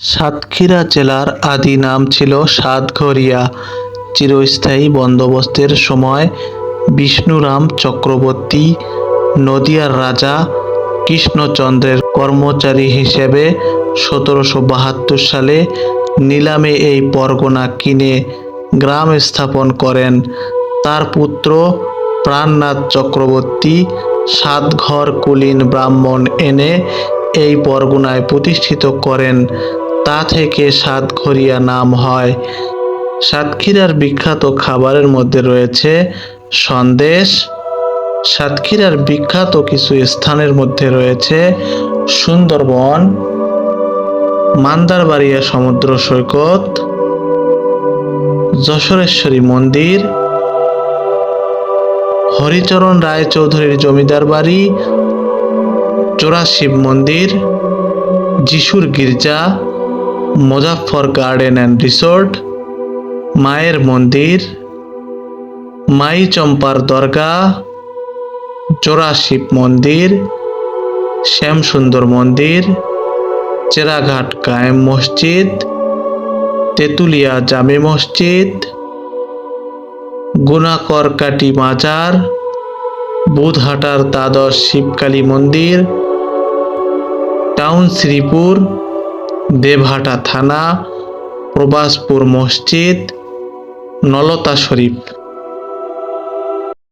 সাতক্ষীরা জেলার আদি নাম ছিল সাতঘরিয়া। চিরস্থায়ী বন্দোবস্তের সময় বিষ্ণুরাম চক্রবর্তী, নদিয়ার রাজা কৃষ্ণচন্দ্রের কর্মচারী হিসেবে সতেরোশো বাহাত্তর সালে নিলামে এই পরগনা কিনে গ্রাম স্থাপন করেন। তার পুত্র প্রাণনাথ চক্রবর্তী সাতঘর কুলীন ব্রাহ্মণ এনে এই পরগনায় প্রতিষ্ঠিত করেন। তা থেকে সাতঘরিয়া নাম হয়। সাতক্ষীরার বিখ্যাত খাবারের মধ্যে রয়েছে সন্দেশ। সাতক্ষীরার বিখ্যাত কিছু স্থানের মধ্যে রয়েছে সুন্দরবন। মান্দারবাড়িয়া সমুদ্র সৈকত। যশোরেশ্বরী মন্দির। হরিচরণ রায়চৌধুরীর জমিদার বাড়ি। চোরা শিব মন্দির। যিশুর গির্জা। মুজাফফর গার্ডেন অ্যান্ড রিসোর্ট, মায়ের মন্দির, মাই চম্পার দরগা চোরা শিব মন্দির, শ্যামসুন্দর মন্দির, চেরাঘাট কায়েম মসজিদ, তেঁতুলিয়া জামে মসজিদ গুণাকরকাটি মাজার, বুধহাটার দ্বাদশ শিবকালী মন্দির, টাউন শ্রীপুর দেবহাটা থানা প্রবাসপুর মসজিদ নলতা শরীফ।